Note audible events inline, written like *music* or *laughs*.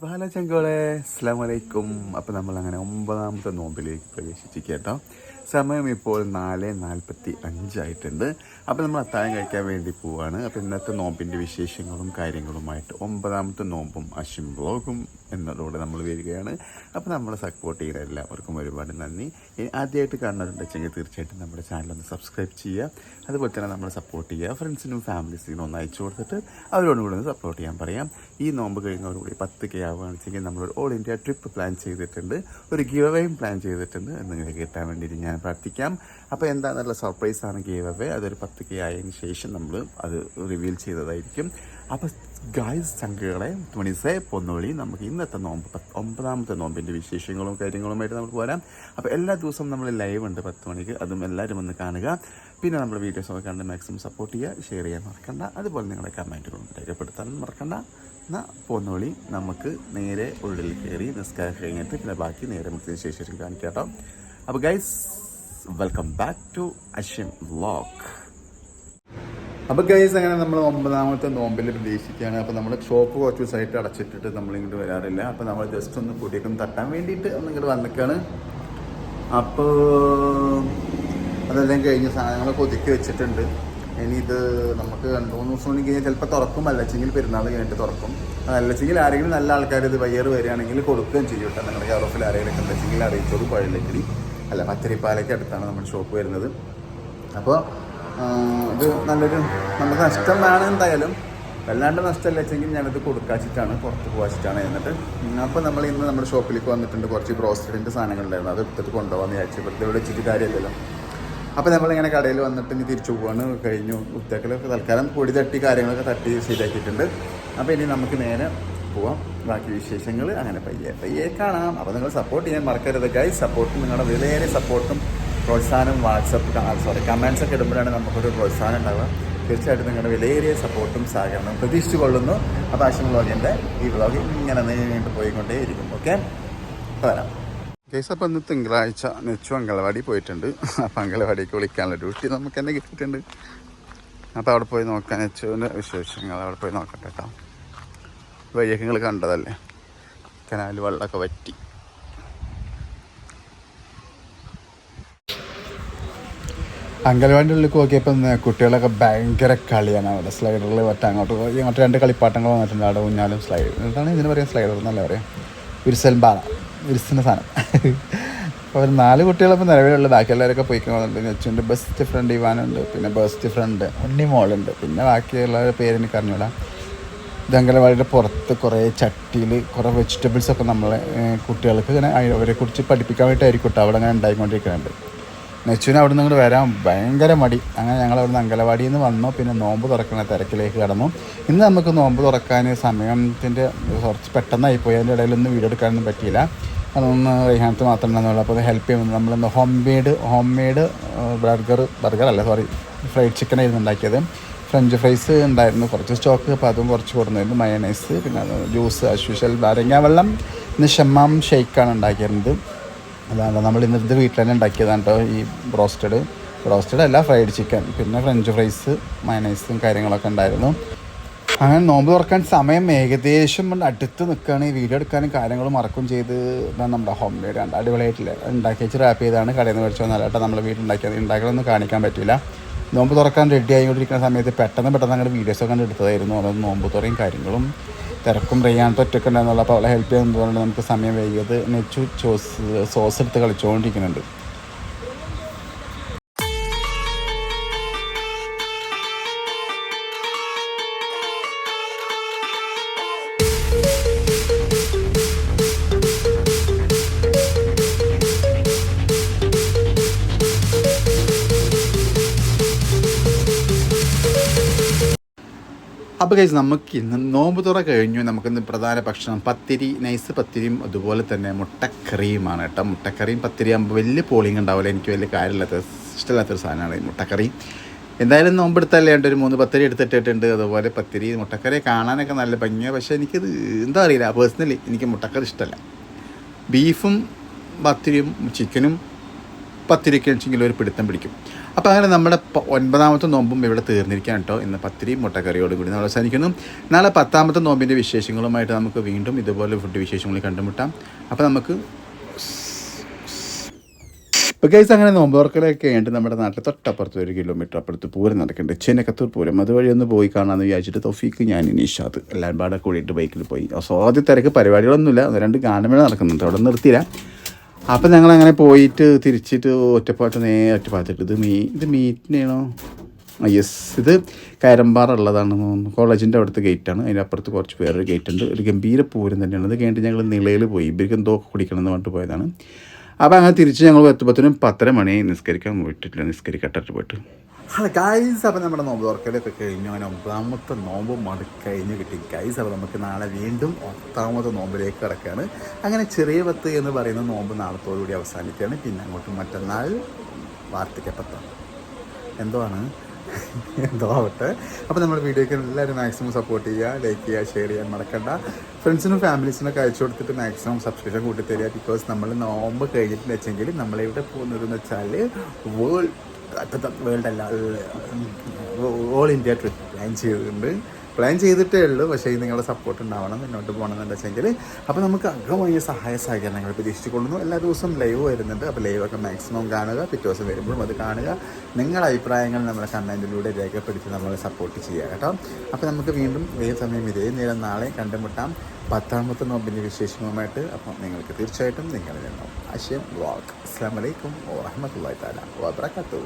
അപ്പോൾ ഹലോ ചെങ്കോളെ അസ്സാം വലൈക്കും അപ്പോൾ നമ്മൾ അങ്ങനെ ഒമ്പതാമത്തെ നോമ്പിലേക്ക് പ്രവേശിച്ചു കേട്ടോ സമയം ഇപ്പോൾ നാല് നാൽപ്പത്തി അഞ്ചായിട്ടുണ്ട്. അപ്പോൾ നമ്മൾ അത്താഴം കഴിക്കാൻ വേണ്ടി പോവുകയാണ് അപ്പോൾ ഇന്നത്തെ നോമ്പിന്റെ വിശേഷങ്ങളും കാര്യങ്ങളുമായിട്ട് ഒമ്പതാമത്തെ നോമ്പും അശ്വിൻ ബ്ലോഗും എന്നതോടെ നമ്മൾ വരികയാണ്. അപ്പോൾ നമ്മളെ സപ്പോർട്ട് ചെയ്യുന്ന എല്ലാവർക്കും ഒരുപാട് നന്ദി. ഇനി ആദ്യമായിട്ട് കാണുന്നവരുണ്ടെങ്കിൽ തീർച്ചയായിട്ടും നമ്മുടെ ചാനൽ ഒന്ന് സബ്സ്ക്രൈബ് ചെയ്യുക. അതുപോലെ തന്നെ നമ്മളെ സപ്പോർട്ട് ചെയ്യുക. ഫ്രണ്ട്സിനും ഫാമിലീസിനും ഒന്ന് അയച്ചു കൊടുത്തിട്ട് അവരോടും കൂടെ ഒന്ന് സപ്പോർട്ട് ചെയ്യാൻ പറയാം. ഈ നോമ്പ് കഴിഞ്ഞവരോടുകൂടി പത്ത് കെ ആവുകയാണെന്നുവെച്ചെങ്കിൽ നമ്മളൊരു ഓൾ ഇന്ത്യ ട്രിപ്പ് പ്ലാൻ ചെയ്തിട്ടുണ്ട്. ഒരു ഗിവ് പ്ലാൻ ചെയ്തിട്ടുണ്ട് എന്നിങ്ങനെ കിട്ടാൻ വേണ്ടിയിട്ട് ഞാൻ പ്രാർത്ഥിക്കാം. അപ്പോൾ എന്താണെന്നുള്ള സർപ്രൈസാണ് ഗീവ് അവേ. അതൊരു പത്ത് കെ ആയതിന് ശേഷം നമ്മൾ അത് റിവീൽ ചെയ്തതായിരിക്കും. അപ്പോൾ ഗായ്സ് ചങ്കുകളെ തുണിസെ പൊന്നോളി നമുക്ക് ഇന്നത്തെ നോമ്പ് ഒമ്പതാമത്തെ നോമ്പിന്റെ വിശേഷങ്ങളും കാര്യങ്ങളുമായിട്ട് നമുക്ക് വരാം. അപ്പോൾ എല്ലാ ദിവസവും നമ്മൾ ലൈവ് ഉണ്ട് പത്ത് മണിക്ക്. അതും എല്ലാവരും ഒന്ന് കാണുക. പിന്നെ നമ്മുടെ വീഡിയോസ് ഒക്കെ കണ്ട് മാക്സിമം സപ്പോർട്ട് ചെയ്യുക ഷെയർ ചെയ്യാൻ മറക്കണ്ട. അതുപോലെ നിങ്ങളുടെ കമന്റുകളും രേഖപ്പെടുത്താനും മറക്കണ്ട. എന്നാൽ പോന്നോളി നമുക്ക് നേരെ ഉള്ളിൽ കയറി നിസ്കാരം കഴിഞ്ഞിട്ട് പിന്നെ ബാക്കി നേരെ മുത്തിന് ശേഷം കാണിക്കാം കേട്ടോ. അപ്പോൾ guys welcome back to Ashwin vlog അപ്പോൾ ഗൈസ് അങ്ങനെ നമ്മൾ ഒമ്പതാമത്തെ നോമ്പിൽ പ്രതീക്ഷിക്കുകയാണ്. അപ്പോൾ നമ്മുടെ ഷോപ്പ് കുറച്ച് ദിവസമായിട്ട് അടച്ചിട്ടിട്ട് നമ്മൾ ഇങ്ങോട്ട് വരാറില്ല. അപ്പോൾ നമ്മൾ ജസ്റ്റ് ഒന്ന് കൂടിയൊക്കെ തട്ടാൻ വേണ്ടിയിട്ട് ഒന്ന് ഇങ്ങോട്ട് വന്നിക്കാണ്. അപ്പോൾ അതെല്ലാം കഴിഞ്ഞ സാധനങ്ങളൊക്കെ ഒതുക്കി വെച്ചിട്ടുണ്ട്. ഇനി ഇത് നമുക്ക് രണ്ട് മൂന്ന് ദിവസം കൂടി കഴിഞ്ഞാൽ ചിലപ്പോൾ തുറക്കും. അല്ലെങ്കിൽ പെരുന്നാൾ കഴിഞ്ഞിട്ട് തുറക്കും. അല്ലെങ്കിൽ ആരെങ്കിലും നല്ല ആൾക്കാർ ഇത് വയ്യർ വരികയാണെങ്കിൽ കൊടുക്കുകയും ചെയ്യും കേട്ടോ. നിങ്ങളുടെ കെയർ ആരെങ്കിലും ഉണ്ടെങ്കിൽ അറിയിച്ചോളൂ. പഴയലക്കടി അല്ല പച്ചരിപ്പാലയ്ക്ക് അടുത്താണ് നമ്മുടെ ഷോപ്പ് വരുന്നത്. അപ്പോൾ ഇത് നല്ലൊരു നമുക്ക് നഷ്ടമാണ് എന്തായാലും. വല്ലാണ്ട് നഷ്ടമല്ല വെച്ചെങ്കിൽ ഞാനത് കൊടുക്കാച്ചിട്ടാണ് പുറത്ത് പോകാച്ചിട്ടാണ് എന്നിട്ട്. അപ്പോൾ നമ്മൾ ഇന്ന് നമ്മുടെ ഷോപ്പിലേക്ക് വന്നിട്ടുണ്ട് കുറച്ച് ബ്രോസ്റ്റഡിന്റെ സാധനങ്ങളുണ്ടായിരുന്നു. അത് എടുത്തിട്ട് കൊണ്ടുപോകാമെന്ന് വിചാരിച്ചു. ഇവിടുത്തെ ഇവിടെ വെച്ചിട്ട് കാര്യമില്ലല്ലോ. അപ്പോൾ നമ്മളിങ്ങനെ കടയിൽ വന്നിട്ട് ഇനി തിരിച്ചു പോവാണ്. കഴിഞ്ഞു ഉത്തേക്കലൊക്കെ തൽക്കാലം പൊടി തട്ടി കാര്യങ്ങളൊക്കെ തട്ടി ശരിയാക്കിയിട്ടുണ്ട് അപ്പോൾ ഇനി നമുക്ക് നേരെ പോവാം. ബാക്കി വിശേഷങ്ങൾ അങ്ങനെ പയ്യെ പയ്യെ കാണാം. അപ്പോൾ നിങ്ങൾ സപ്പോർട്ട് ചെയ്യാൻ മറക്കരുത് ഗൈസ് സപ്പോർട്ടും നിങ്ങളുടെ വിലയേറെ സപ്പോർട്ടും പ്രോത്സാഹനം വാട്സപ്പ് സോറി കമൻസ് ഒക്കെ ഇടുമ്പോഴാണ് നമുക്കൊരു പ്രോത്സാഹനം ഉണ്ടാവുക. തീർച്ചയായിട്ടും നിങ്ങളുടെ വിലയേറിയ സപ്പോർട്ടും സഹകരണവും പ്രതീക്ഷിച്ചു കൊള്ളുന്നു. അപ്പോൾ ആശം വ്ളോഗിന്റെ ഈ വ്ളോഗ് ഇങ്ങനെ നീണ്ടു പോയിക്കൊണ്ടേയിരിക്കും. ഓക്കെ വരാം. കേസ് അപ്പോൾ ഇന്ന് തിങ്കളാഴ്ച നെച്ചു അങ്കലവാടി പോയിട്ടുണ്ട്. അപ്പോൾ അങ്കലവാടിക്ക് വിളിക്കാനുള്ള ഡ്യൂട്ടി നമുക്ക് തന്നെ കിട്ടിയിട്ടുണ്ട്. അപ്പോൾ അവിടെ പോയി നോക്കാൻ നെച്ചുവിന്റെ വിശേഷങ്ങൾ അവിടെ പോയി നോക്കട്ടെ കേട്ടോ വഴിയൊക്കെ നിങ്ങൾ കണ്ടതല്ലേ? കനാൽ വെള്ളമൊക്കെ വറ്റി. അങ്കലവാടിന്റെ ഉള്ളിൽ നോക്കിയപ്പോൾ കുട്ടികളൊക്കെ ഭയങ്കര കളിയാണ് അവിടെ. സ്ലൈഡറിൽ മറ്റേ അങ്ങോട്ട് അങ്ങോട്ട് രണ്ട് കളിപ്പാട്ടങ്ങൾ വന്നിട്ടുണ്ട്. അവിടെ ഊഞ്ഞാലും സ്ലൈഡ് എന്താണ് ഇതിന് പറയാം സ്ലൈഡർ എന്നല്ല പറയാം? വിരിസൽബാണ വിരിസിന്റെ സാധനം. *laughs* അപ്പോൾ ഒരു നാല് കുട്ടികളപ്പോൾ നിലവിലുള്ള ബാക്കി എല്ലാവരൊക്കെ പോയിക്കുന്നുണ്ട് അച്ഛന്റെ ബെസ്റ്റ് ഫ്രണ്ട് ഇവാനുണ്ട്. പിന്നെ ബെസ്റ്റ് ഫ്രണ്ട് ഉണ്ണി മോളുണ്ട് പിന്നെ ബാക്കിയുള്ള പേരെനിക്ക് അറിഞ്ഞൂടാ. ഇത് അങ്കലവാടിയുടെ പുറത്ത് കുറേ ചട്ടിയിൽ കുറേ വെജിറ്റബിൾസൊക്കെ നമ്മളെ കുട്ടികൾക്ക് ഇങ്ങനെ അവരെ കുറിച്ച് പഠിപ്പിക്കാൻ വേണ്ടിയിട്ടായിരിക്കും അവിടെ അങ്ങനെ ഉണ്ടായിക്കൊണ്ടിരിക്കുന്നുണ്ട് നെച്ചുവിന് അവിടെ നിന്ന് ഇങ്ങോട്ട് വരാൻ ഭയങ്കര മടി. അങ്ങനെ ഞങ്ങൾ അവിടെ നിന്ന് അങ്കലവാടിയിൽ നിന്ന് വന്നു. പിന്നെ നോമ്പ് തുറക്കുന്ന തിരക്കിലേക്ക് കടന്നു. ഇന്ന് നമുക്ക് നോമ്പ് തുറക്കാൻ സമയത്തിന്റെ കുറച്ച് പെട്ടെന്നായി പോയി. അതിന്റെ ഇടയിലൊന്നും വീഡിയോ എടുക്കാനൊന്നും പറ്റിയില്ല. അതൊന്ന് റൈഹാനത്ത് മാത്രം ഉണ്ടാകുന്നുള്ളൂ അപ്പോൾ അത് ഹെൽപ്പ് ചെയ്യുന്നു നമ്മളിന്ന് home made home made burger burger അല്ല സോറി ഫ്രൈഡ് ചിക്കൻ ആയിരുന്നു ഉണ്ടാക്കിയത്. ഫ്രഞ്ച് ഫ്രൈസ് ഉണ്ടായിരുന്നു. കുറച്ച് സ്റ്റോക്ക് അപ്പോൾ അതും കുറച്ച് കൊടുന്നായിരുന്നു മയണൈസ് പിന്നെ ജ്യൂസ് അശ്യൂഷൽ നാരങ്ങ വെള്ളം ഇന്ന് ഷമ്മാം ഷെയ്ക്കാണ് ഉണ്ടാക്കിയിരുന്നത്. അതാണ് നമ്മൾ ഇന്നത്തെ വീട്ടിൽ തന്നെ ഉണ്ടാക്കിയതാണ് കേട്ടോ ഈ ബ്രോസ്റ്റഡ് ബ്രോസ്റ്റഡ് അല്ല ഫ്രൈഡ് ചിക്കൻ പിന്നെ ഫ്രഞ്ച് ഫ്രൈസ് മയണൈസും കാര്യങ്ങളൊക്കെ ഉണ്ടായിരുന്നു. അങ്ങനെ നോമ്പ് തുറക്കാൻ സമയം ഏകദേശം അടുത്ത് നിൽക്കുകയാണ്. ഈ വീഡിയോ എടുക്കാനും കാര്യങ്ങൾ മറക്കും ചെയ്ത് നമ്മുടെ ഹോം മെയ്ഡ് കണ്ട അടിപൊളിയായിട്ടില്ല. ഉണ്ടാക്കി വെച്ച് റാപ്പ് ചെയ്താണ് കടയിൽ നിന്ന് മേടിച്ചു നല്ല കേട്ടോ നമ്മൾ വീട്ടിലുണ്ടാക്കിയത് ഉണ്ടാക്കണമെന്ന് കാണിക്കാൻ പറ്റില്ല. നോമ്പ് തുറക്കാൻ റെഡി ആയിക്കൊണ്ടിരിക്കുന്ന സമയത്ത് പെട്ടെന്ന് പെട്ടെന്ന് അങ്ങോട്ട് വീഡിയോസൊക്കെ കണ്ട് എടുത്തതായിരുന്നു. അതായത് നോമ്പ് തുറയും കാര്യങ്ങളും തിരക്കും റെയ്യാനത്തെ ഒറ്റയ്ക്ക് ഉണ്ടായിരുന്നുള്ള. അപ്പോൾ അവളെ ഹെൽപ്പ് ചെയ്യുന്നതുകൊണ്ട് നമുക്ക് സമയം വൈകിയത്. നെച്ചു ചോസ് സോസ് എടുത്ത് കളിച്ചുകൊണ്ടിരിക്കുന്നുണ്ട് അപ്പോൾ കഴിച്ച് നമുക്ക് ഇന്ന് നോമ്പ് തുറ കഴിഞ്ഞു. നമുക്കിന്ന് പ്രധാന ഭക്ഷണം പത്തിരി നൈസ് പത്തിരിയും അതുപോലെ തന്നെ മുട്ടക്കറിയുമാണ് കേട്ടോ. മുട്ടക്കറിയും പത്തിരി ആകുമ്പോൾ വലിയ പോളിങ് ഉണ്ടാവില്ല. എനിക്ക് വലിയ കാര്യമില്ലാത്ത ഇഷ്ടമില്ലാത്തൊരു സാധനമാണ് ഈ മുട്ടക്കറി. എന്തായാലും നോമ്പെടുത്തല്ലേ ഉണ്ട് ഒരു മൂന്ന് പത്തിരി എടുത്തിട്ടിട്ടുണ്ട്. അതുപോലെ പത്തിരി മുട്ടക്കറി കാണാനൊക്കെ നല്ല ഭംഗിയാണ് പക്ഷേ എനിക്കത് എന്താ അറിയില്ല. പേഴ്സണലി എനിക്ക് മുട്ടക്കറി ഇഷ്ടമല്ല ബീഫും പത്തിരിയും ചിക്കനും പത്തിരിക്ക് വെച്ചെങ്കിലും ഒരു പിടുത്തം പിടിക്കും. അപ്പോൾ അങ്ങനെ നമ്മുടെ ഒൻപതാമത്തെ നോമ്പും ഇവിടെ തീർന്നിരിക്കാൻ കേട്ടോ. ഇന്ന് പത്തിരി മുട്ടക്കറിയോട് കൂടി നമ്മൾ അവസാനിക്കുന്നു. നാളെ പത്താമത്തെ നോമ്പിന്റെ വിശേഷങ്ങളുമായിട്ട് നമുക്ക് വീണ്ടും ഇതുപോലെ ഫുഡ് വിശേഷങ്ങൾ കണ്ടുമുട്ടാം. അപ്പോൾ നമുക്ക് ഇപ്പോൾ ഗൈസ് അങ്ങനെ നോമ്പോർക്കലൊക്കെ ആയിട്ട് നമ്മുടെ നാട്ടിൽ തൊട്ടപ്പുറത്ത് ഒരു കിലോമീറ്റർ അപ്പുറത്ത് പൂരം നടക്കുന്നുണ്ട്. ചെന്നക്കത്തൂർ പൂരം. അതുവഴി ഒന്ന് പോയി കാണാമെന്ന് വിചാരിച്ചിട്ട് തൊഫീക്ക് ഞാൻ നിഷാദ് എല്ലാവരും പാടെ കൂടിയിട്ട് ബൈക്കിൽ പോയി. സ്വാതി തിരക്ക് പരിപാടികളൊന്നുമില്ല. ഒന്ന് രണ്ട് ഗാനമേള നടക്കുന്നുണ്ട്. അവിടെ നിർത്തിയില്ല. അപ്പം ഞങ്ങൾ അങ്ങനെ പോയിട്ട് തിരിച്ചിട്ട് ഒറ്റപ്പാട്ട് നേരെ ഒറ്റപ്പാത്തിട്ട് ഇത് മീ ഇത് മീറ്റിനാണോ? യെസ്. ഇത് കരമ്പാറ ഉള്ളതാണെന്ന് തോന്നുന്നു. കോളേജിന്റെ അവിടുത്തെ ഗേറ്റാണ്. അതിന്റെ അപ്പുറത്ത് കുറച്ച് വേറൊരു ഗേറ്റ് ഉണ്ട് ഒരു ഗംഭീര പൂരം തന്നെയാണ്. അത് കഴിഞ്ഞിട്ട് ഞങ്ങൾ നിളയിൽ പോയി. ഇവർക്ക് എന്തോ കുടിക്കണം എന്ന് പറഞ്ഞിട്ട് പോയതാണ്. അപ്പോൾ അങ്ങനെ തിരിച്ച് ഞങ്ങൾ എത്തുമ്പോഴത്തേനും പത്തര മണി നിസ്കരിക്കാൻ പോയിട്ടില്ല. നിസ്കരിക്കട്ടിട്ട് പോയിട്ട്. ഹലോ ഗൈസ് അപ്പം നമ്മുടെ നോമ്പ് തുറക്കലൊക്കെ കഴിഞ്ഞു. അങ്ങനെ ഒമ്പതാമത്തെ നോമ്പ് മടുക്കഴിഞ്ഞ് കഴിഞ്ഞ് കിട്ടി. ഗൈസ് അപ്പോൾ നമുക്ക് നാളെ വീണ്ടും ഒത്താമത്തെ നോമ്പിലേക്ക് കിടക്കുകയാണ് അങ്ങനെ ചെറിയ പത്ത് എന്ന് പറയുന്ന നോമ്പ് നാളത്തോടുകൂടി അവസാനിക്കുകയാണ്. പിന്നെ അങ്ങോട്ട് മറ്റന്നാൾ വാർത്തയ്ക്കപ്പത്താണ് എന്തോ ആണ് എന്തോ ആവട്ടെ. അപ്പോൾ നമ്മുടെ വീഡിയോയ്ക്ക് എല്ലാവരും മാക്സിമം സപ്പോർട്ട് ചെയ്യുക ലൈക്ക് ചെയ്യുക ഷെയർ ചെയ്യാൻ മറക്കണ്ട. ഫ്രണ്ട്സിനും ഫാമിലീസിനൊക്കെ അയച്ചു കൊടുത്തിട്ട് മാക്സിമം സബ്സ്ക്രിപ്ഷൻ കൂട്ടി തരിക ബിക്കോസ് നമ്മൾ നോമ്പ് കഴിഞ്ഞിട്ട് വെച്ചെങ്കിൽ നമ്മളെവിടെ പോകുന്നതെന്ന് വെച്ചാൽ വേൾഡ് വേൾഡ് അല്ല ഓൾ ഇന്ത്യ ട്രിപ്പ് പ്ലാൻ ചെയ്തിട്ടുണ്ട് പ്ലാൻ ചെയ്തിട്ടേ ഉള്ളൂ. പക്ഷേ നിങ്ങളുടെ സപ്പോർട്ട് ഉണ്ടാവണം മുന്നോട്ട് പോകണം എന്ന് വെച്ചെങ്കിൽ അപ്പോൾ നമുക്ക് അഗ്രമായ സഹായ സഹകരണങ്ങൾ പ്രതീക്ഷിച്ചുകൊള്ളുന്നു. എല്ലാ ദിവസവും ലൈവ് വരുന്നുണ്ട്. അപ്പോൾ ലൈവൊക്കെ മാക്സിമം കാണുക. പിറ്റേ ദിവസം വരുമ്പോഴും അത് കാണുക. നിങ്ങളുടെ അഭിപ്രായങ്ങൾ നമ്മുടെ കമന്റിലൂടെ രേഖപ്പെടുത്തി നമ്മളെ സപ്പോർട്ട് ചെയ്യുക കേട്ടോ. അപ്പോൾ നമുക്ക് വീണ്ടും ഇതേ സമയം ഇതേ നേരം നാളെ കണ്ടുമുട്ടാം. പത്താമത്തെ നോമ്പിന്റെ വിശേഷങ്ങളുമായിട്ട്. അപ്പോൾ നിങ്ങൾക്ക് തീർച്ചയായിട്ടും നിങ്ങളിൽ നിന്നും ആശയം വ്ളോഗ് അസ്സാം വലൈക്കും വാഹമത്തല്ലാ താല വാബറക്കാത്തു